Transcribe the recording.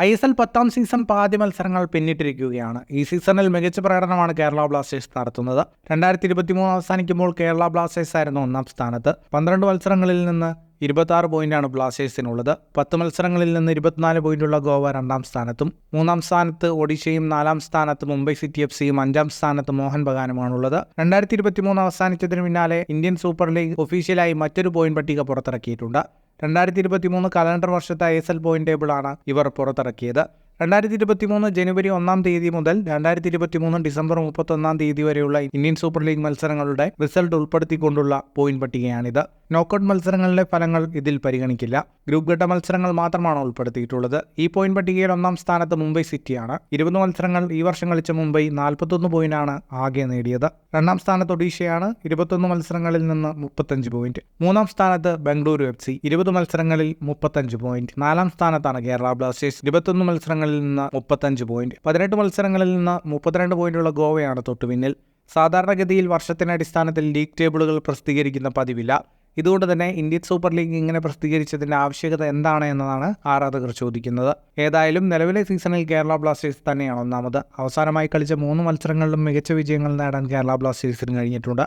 I S L പത്താം season പാതി മത്സരങ്ങൾ പിന്നിട്ടിരിക്കുകയാണ്. ഈ സീസണിൽ മികച്ച പ്രകടനമാണ് കേരള ബ്ലാസ്റ്റേഴ്സ് നടത്തുന്നത്. രണ്ടായിരത്തി ഇരുപത്തി മൂന്ന് അവസാനിക്കുമ്പോൾ കേരള ബ്ലാസ്റ്റേഴ്സ് ആയിരുന്നു ഒന്നാം സ്ഥാനത്ത്. പന്ത്രണ്ട് മത്സരങ്ങളിൽ നിന്ന് ഇരുപത്തി ആറ് പോയിന്റാണ് ബ്ലാസ്റ്റേഴ്സിനുള്ളത്. പത്ത് മത്സരങ്ങളിൽ നിന്ന് ഇരുപത്തിനാല് പോയിന്റുള്ള ഗോവ രണ്ടാം സ്ഥാനത്തും മൂന്നാം സ്ഥാനത്ത് ഒഡീഷയും നാലാം സ്ഥാനത്ത് മുംബൈ സിറ്റി എഫ് സിയും അഞ്ചാം സ്ഥാനത്ത് മോഹൻ ബഗാനുമാണുള്ളത്. രണ്ടായിരത്തി ഇരുപത്തി മൂന്ന് അവസാനിച്ചതിന് പിന്നാലെ ഇന്ത്യൻ സൂപ്പർ ലീഗ് ഒഫീഷ്യലായി മറ്റൊരു പോയിന്റ് പട്ടിക പുറത്തിറക്കിയിട്ടുണ്ട്. രണ്ടായിരത്തി ഇരുപത്തി മൂന്ന് കലണ്ടർ വർഷത്തെ ഐ എസ് എൽ പോയിന്റ് ടേബിളാണ് ഇവർ പുറത്തിറക്കിയത്. രണ്ടായിരത്തി ഇരുപത്തി മൂന്ന് ജനുവരി ഒന്നാം തീയതി മുതൽ രണ്ടായിരത്തി ഇരുപത്തി മൂന്ന് ഡിസംബർ മുപ്പത്തൊന്നാം തീയതി വരെയുള്ള ഇന്ത്യൻ സൂപ്പർ ലീഗ് മത്സരങ്ങളുടെ റിസൾട്ട് ഉൾപ്പെടുത്തിക്കൊണ്ടുള്ള പോയിന്റ് പട്ടികയാണിത്. നോക്കൌട്ട് മത്സരങ്ങളിലെ ഫലങ്ങൾ ഇതിൽ പരിഗണിക്കില്ല. ഗ്രൂപ്പ് ഘട്ട മത്സരങ്ങൾ മാത്രമാണ് ഉൾപ്പെടുത്തിയിട്ടുള്ളത്. ഈ പോയിന്റ് പട്ടികയിൽ ഒന്നാം സ്ഥാനത്ത് മുംബൈ സിറ്റിയാണ് ഇരുപത് മത്സരങ്ങൾ ഈ വർഷം കളിച്ച മുംബൈ നാൽപ്പത്തൊന്ന് പോയിന്റാണ് ആകെ നേടിയത്. രണ്ടാം സ്ഥാനത്ത് ഒഡീഷയാണ്. ഇരുപത്തൊന്ന് മത്സരങ്ങളിൽ നിന്ന് മുപ്പത്തഞ്ച് പോയിന്റ് മൂന്നാം സ്ഥാനത്ത് ബംഗളൂരു എഫ് സി. ഇരുപത് മത്സരങ്ങളിൽ മുപ്പത്തഞ്ച് പോയിന്റ് നാലാം സ്ഥാനത്താണ് കേരള ബ്ലാസ്റ്റേഴ്സ്. ഇരുപത്തൊന്ന് മത്സരങ്ങളിൽ നിന്ന് മുപ്പത്തഞ്ച് പോയിന്റ് പതിനെട്ട് മത്സരങ്ങളിൽ നിന്ന് മുപ്പത്തിരണ്ട് പോയിന്റുള്ള ഗോവയാണ് തൊട്ടുപിന്നിൽ. സാധാരണഗതിയിൽ വർഷത്തിന്റെ അടിസ്ഥാനത്തിൽ ലീഗ് ടേബിളുകൾ പ്രസിദ്ധീകരിക്കുന്ന പതിവില്ല. ഇതുകൊണ്ട് തന്നെ ഇന്ത്യൻ സൂപ്പർ ലീഗ് ഇങ്ങനെ പ്രസിദ്ധീകരിച്ചതിന്റെ ആവശ്യകത എന്താണ് എന്നതാണ് ആരാധകർ ചോദിക്കുന്നത്. ഏതായാലും നിലവിലെ സീസണിൽ കേരള ബ്ലാസ്റ്റേഴ്സ് തന്നെയാണ് ഒന്നാമത്. അവസാനമായി കളിച്ച മൂന്ന് മത്സരങ്ങളിലും മികച്ച വിജയങ്ങൾ നേടാൻ കേരള ബ്ലാസ്റ്റേഴ്സിന് കഴിഞ്ഞിട്ടുണ്ട്.